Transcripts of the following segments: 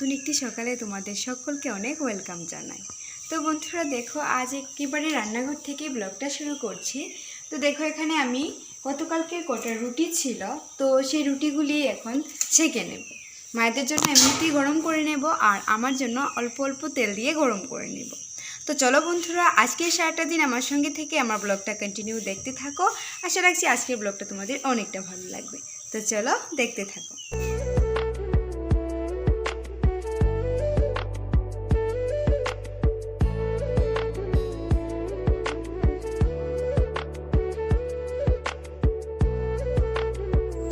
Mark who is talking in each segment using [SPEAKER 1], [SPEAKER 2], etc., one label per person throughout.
[SPEAKER 1] নতুন একটি সকালে তোমাদের সকলকে অনেক ওয়েলকাম জানাই। তো বন্ধুরা, দেখো, আজ একেবারে রান্নাঘর থেকে ব্লগটা শুরু করছি। তো দেখো, এখানে আমি গতকালকে কটা রুটি ছিল, তো সেই রুটিগুলি এখন ছেঁকে নেব। মায়েদের জন্য এমনিতেই গরম করে নেব আর আমার জন্য অল্প অল্প তেল দিয়ে গরম করে নেব। তো চলো বন্ধুরা আজকের সারাটা দিন আমার সঙ্গে থেকে আমার ব্লগটা কন্টিনিউ দেখতে থাকো। আশা রাখছি আজকের ব্লগটা তোমাদের অনেকটা ভালো লাগবে। তো চলো দেখতে থাকো।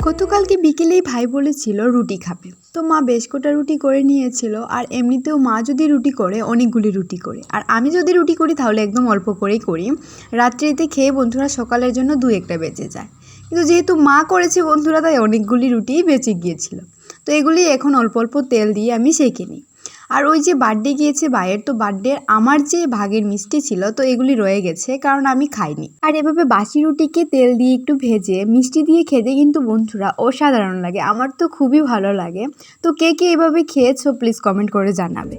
[SPEAKER 1] গতকালকে বিকেলেই ভাই বলেছিল রুটি খাবে। তো মা বেশ কটা রুটি করে নিয়েছিল আর এমনিতেও মা যদি রুটি করে, অনেকগুলি রুটি করে। আর আমি যদি রুটি করি, তাহলে একদম অল্প করেই করি। রাত্রিতে খেয়ে বন্ধুরা সকালের জন্য দু একটা বেঁচে যায়। কিন্তু যেহেতু মা করেছে বন্ধুরা, তাই অনেকগুলি রুটিই বেঁচে গিয়েছিল। তো এগুলি এখন অল্প অল্প তেল দিয়ে আমি সেঁকে নিই। আর ওই যে বার্থডে গিয়েছে ভাইয়ের, তো বার্থডে আমার যে ভাগের মিষ্টি ছিল, তো এগুলি রয়ে গেছে, কারণ আমি খাইনি। আর এভাবে বাসি রুটিকে তেল দিয়ে একটু ভেজে মিষ্টি দিয়ে খেতে কিন্তু বন্ধুরা অসাধারণ লাগে, আমার তো খুবই ভালো লাগে। তো কে কে এভাবে খেয়েছো প্লিজ কমেন্ট করে জানাবে।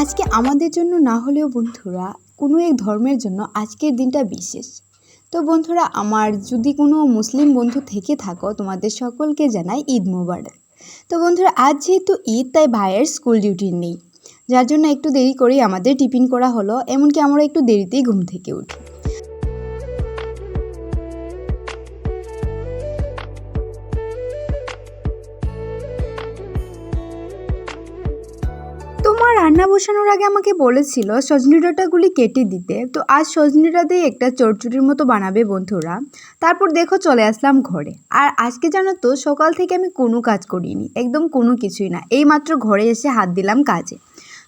[SPEAKER 1] আজকে আমাদের জন্য না হলেও বন্ধুরা, কোনো এক ধর্মের জন্য আজকের দিনটা বিশেষ। তো বন্ধুরা, আমার যদি কোনো মুসলিম বন্ধু থেকে থাকো, তোমাদের সকলকে জানাই ঈদ মোবারক। তো বন্ধুরা, আজ যেহেতু ঈদ, তাই ভাইয়ের স্কুল ডিউটি নেই। যার জন্য একটু দেরি করেই আমাদের টিফিন করা হলো, এমনকি আমরা একটু দেরিতেই ঘুম থেকে উঠি। রান্না বসানোর আগে আমাকে বলেছিল সজনি ডাটাগুলি কেটে দিতে। তো আজ সজনি ডাঁটাই একটা চটচড়ির মতো বানাবে বন্ধুরা। তারপর দেখো চলে আসলাম ঘরে। আর আজকে জানো তো সকাল থেকে আমি কোনো কাজ করিনি, একদম কোনো কিছুই না। এই মাত্র ঘরে এসে হাত দিলাম কাজে।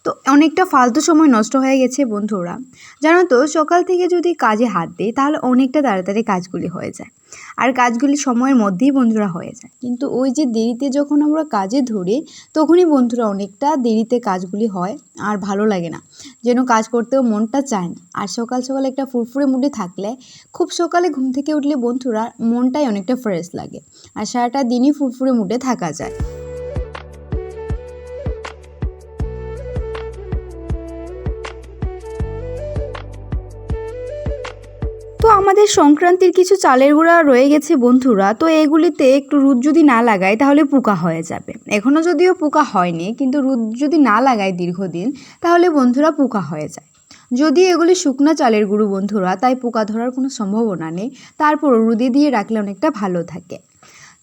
[SPEAKER 1] তো অনেকটা ফালতু সময় নষ্ট হয়ে গেছে বন্ধুরা। জানো তো, সকাল থেকে যদি কাজে হাত দিই, তাহলে অনেকটা তাড়াতাড়ি কাজগুলি হয়ে যায়। আর কাজগুলি সময়ের মধ্যেই বন্ধুরা হয়ে যায়। কিন্তু ওই যে দেরিতে যখন আমরা কাজে ধরি, তখনই বন্ধুরা অনেকটা দেরিতে কাজগুলি হয় আর ভালো লাগে না। যেন কাজ করতেও মনটা চায় না। আর সকাল সকাল একটা ফুরফুরে মুডে থাকলে, খুব সকালে ঘুম থেকে উঠলে বন্ধুরা মনটাই অনেকটা ফ্রেশ লাগে। আর সারাটা দিনই ফুরফুরে মুডে থাকা যায়। তো আমাদের সংক্রান্তির কিছু চালের গুঁড়া রয়ে গেছে বন্ধুরা, তো এগুলিতে একটু রুদ যদি না লাগাই তাহলে পোকা হয়ে যাবে। এখনও যদিও পোকা হয়নি, কিন্তু রুদ যদি না লাগাই দীর্ঘদিন, তাহলে বন্ধুরা পোকা হয়ে যায়। যদি এগুলি শুকনো চালের গুঁড়ো বন্ধুরা, তাই পোকা ধরার কোনো সম্ভাবনা নেই, তারপর রুদে দিয়ে রাখলে অনেকটা ভালো থাকে।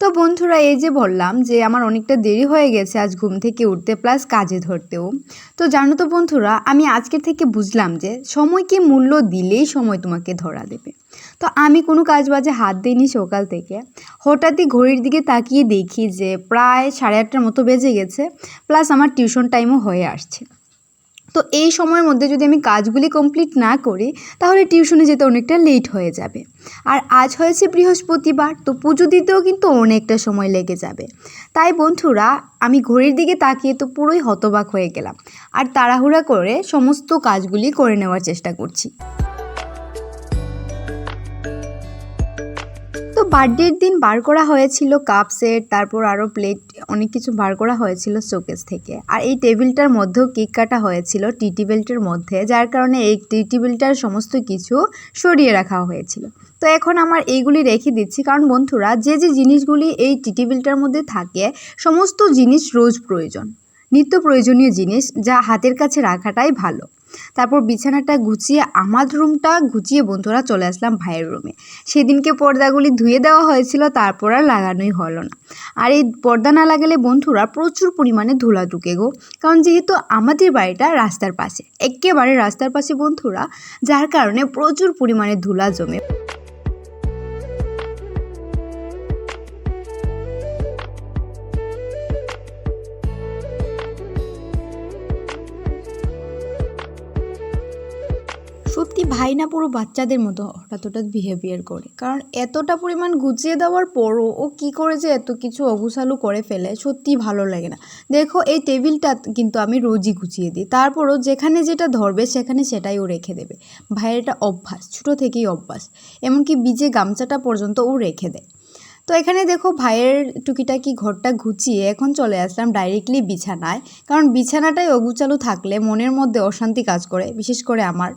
[SPEAKER 1] তো বন্ধুরা, এই যে বললাম যে আমার অনেকটা দেরি হয়ে গেছে আজ ঘুম থেকে উঠতে, প্লাস কাজে ধরতেও। তো জানো তো বন্ধুরা, আমি আজকের থেকে বুঝলাম যে সময়কে মূল্য দিলেই সময় তোমাকে ধরা দেবে। তো আমি কোনো কাজ বাজে হাত দিইনি সকাল থেকে। হঠাৎই ঘড়ির দিকে তাকিয়ে দেখি যে প্রায় সাড়ে আটটার মতো বেজে গেছে প্লাস আমার টিউশন টাইমও হয়ে আসছে। তো এই সময়ের মধ্যে যদি আমি কাজগুলি কমপ্লিট না করি, তাহলে টিউশনে যেতে অনেকটা লেট হয়ে যাবে। আর আজ হয়েছে বৃহস্পতিবার, তো পুজো দিতেও কিন্তু অনেকটা সময় লেগে যাবে। তাই বন্ধুরা, আমি ঘড়ির দিকে তাকিয়ে তো পুরোই হতবাক হয়ে গেলাম। আর তাড়াহুড়া করে সমস্ত কাজগুলি করে নেওয়ার চেষ্টা করছি। বার্থডের দিন বার করা হয়েছিল কাপ সেট তারপর আরও প্লেট, অনেক কিছু বার করা হয়েছিল শোকেস থেকে। আর এই টেবিলটার মধ্যেও কেক কাটা হয়েছিল, টি টেবিলটার মধ্যে, যার কারণে এই টি টেবিলটার সমস্ত কিছু সরিয়ে রাখা হয়েছিল। তো এখন আমার এইগুলি রেখে দিচ্ছি, কারণ বন্ধুরা, যে যে জিনিসগুলি এই টি টেবিলটার মধ্যে থাকে, সমস্ত জিনিস রোজ প্রয়োজন। নিত্য প্রয়োজনীয় জিনিস যা হাতের কাছে রাখাটাই ভালো। তারপর বিছানাটা গুছিয়ে আমার রুমটা গুছিয়ে বন্ধুরা চলে আসলাম ভাইয়ের রুমে সেদিনকে পর্দাগুলি ধুয়ে দেওয়া হয়েছিল, তারপর আর লাগানোই হলো না। আর এই পর্দা না লাগালে বন্ধুরা প্রচুর পরিমাণে ধুলা ঢুকে গো। কারণ যেহেতু আমাদের বাড়িটা রাস্তার পাশে একেবারে রাস্তার পাশে বন্ধুরা, যার কারণে প্রচুর পরিমাণে ধুলা জমে। সত্যি ভাই না পুরো বাচ্চাদের মতো হঠাৎ হঠাৎ বিহেভিয়ার করে। কারণ এতটা পরিমাণ গুছিয়ে দেওয়ার পরও ও কী করে যে এত কিছু অগুছালু করে ফেলে সত্যিই ভালো লাগে না। দেখো, এই টেবিলটা কিন্তু আমি রোজই গুছিয়ে দিই। তারপরও যেখানে যেটা ধরবে, সেখানে সেটাই ও রেখে দেবে। ভাইয়ের এটা অভ্যাস, ছোটো থেকেই অভ্যাস। এমনকি বীজে গামছাটা পর্যন্ত ও রেখে দেয়। তো এখানে দেখো, ভাইয়ের টুকিটাকি ঘরটা গুছিয়ে এখন চলে আসলাম ডাইরেক্টলি বিছানায়। কারণ বিছানাটাই অগুচালু থাকলে মনের মধ্যে অশান্তি কাজ করে, বিশেষ করে আমার।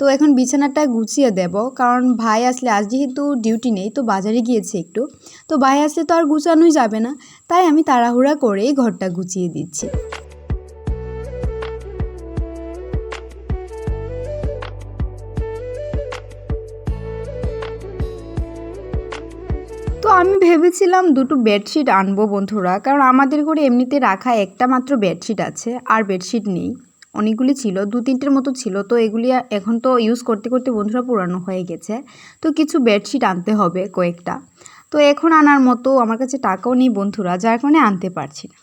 [SPEAKER 1] তো এখন বিছানাটা গুছিয়ে দেব, কারণ ভাই আসলে, আজ যেহেতু ডিউটি নেই, তো বাজারে গিয়েছে একটু। তো ভাই আসলে তো আর গুছানোই যাবে না, তাই আমি তাড়াহুড়া করেই ঘরটা গুছিয়ে দিচ্ছি। তো আমি ভেবেছিলাম দুটো বেডশিট আনব বন্ধুরা, কারণ আমাদের ঘরে এমনিতে রাখা একটা মাত্র বেডশিট আছে, আর বেডশিট নেই। অনেকগুলি ছিল, দু তিনটের মতো ছিল। তো এগুলি এখন তো ইউজ করতে করতে বন্ধুরা পুরানো হয়ে গেছে। তো কিছু বেডশিট আনতে হবে কয়েকটা। তো এখন আনার মতো আমার কাছে টাকাও নেই বন্ধুরা, যার কারণে আনতে পারছি না।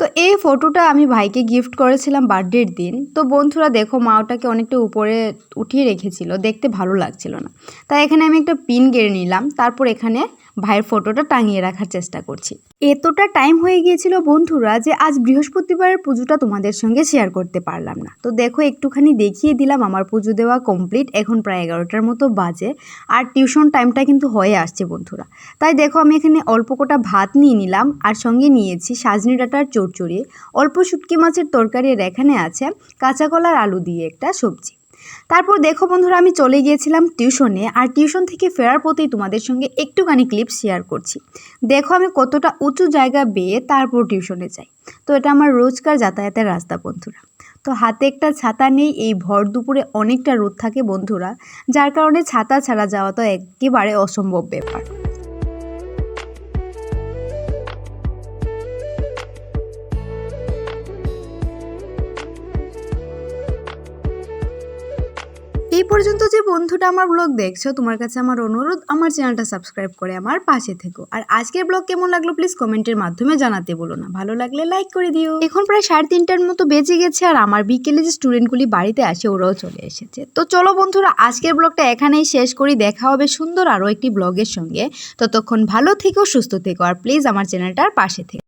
[SPEAKER 1] তো এই ফটোটা আমি ভাইকে গিফট করেছিলাম বার্থডের দিন। তো বন্ধুরা দেখো, মা ওটাকে অনেকটা উপরে উঠিয়ে রেখেছিল, দেখতে ভালো লাগছিল না। তাই এখানে আমি একটা পিন গেড়ে নিলাম, তারপর এখানে ভাইয়ের ফটোটা টাঙিয়ে রাখার চেষ্টা করছি। এতটা টাইম হয়ে গিয়েছিল বন্ধুরা যে আজ বৃহস্পতিবারের পুজোটা তোমাদের সঙ্গে শেয়ার করতে পারলাম না। তো দেখো, একটুখানি দেখিয়ে দিলাম আমার পুজো দেওয়া কমপ্লিট এখন প্রায় এগারোটার মতো বাজে আর টিউশন টাইমটা কিন্তু হয়ে আসছে বন্ধুরা। তাই দেখো, আমি এখানে অল্প কোটা ভাত নিয়ে নিলাম আর সঙ্গে নিয়েছি সাজনি ডাটার চড়চড়ি। অল্প শুটকি মাছের তরকারি আর এখানে আছে কাঁচা কলার আলু দিয়ে একটা সবজি। তারপর দেখো বন্ধুরা, আমি চলে গিয়েছিলাম টিউশনে আর টিউশন থেকে ফেরার পথেই তোমাদের সঙ্গে একটুখানি ক্লিপ শেয়ার করছি। দেখো আমি কতটা উঁচু জায়গা বেয়ে তারপর টিউশনে যাই। তো এটা আমার রোজকার যাতায়াতের রাস্তা বন্ধুরা। তো হাতে একটা ছাতা নেই, এই ভর দুপুরে অনেকটা রোদ থাকে বন্ধুরা, যার কারণে ছাতা ছাড়া যাওয়া তো একেবারে অসম্ভব ব্যাপার। পর্যন্ত যে বন্ধুটা আমার ব্লগ দেখছ, তোমার কাছে আমার অনুরোধ, আমার চ্যানেলটা সাবস্ক্রাইব করে আমার পাশে থেকো। আর আজকের ব্লগ কেমন লাগল প্লিজ কমেন্টের মাধ্যমে জানাতে বলো না। ভালো লাগলে লাইক করে দিও। এখন প্রায় সাড়ে তিনটার মতো বেজে গেছে আর আমার বিকেলে যে স্টুডেন্টগুলি বাড়িতে আসে, ওরাও চলে এসেছে। তো চলো বন্ধুরা, আজকের ব্লগটা এখানেই শেষ করি। দেখা হবে সুন্দর আরও একটি ব্লগের সঙ্গে। ততক্ষণ ভালো থেকো, সুস্থ থেকো আর প্লিজ আমার চ্যানেলটার পাশে থেকো।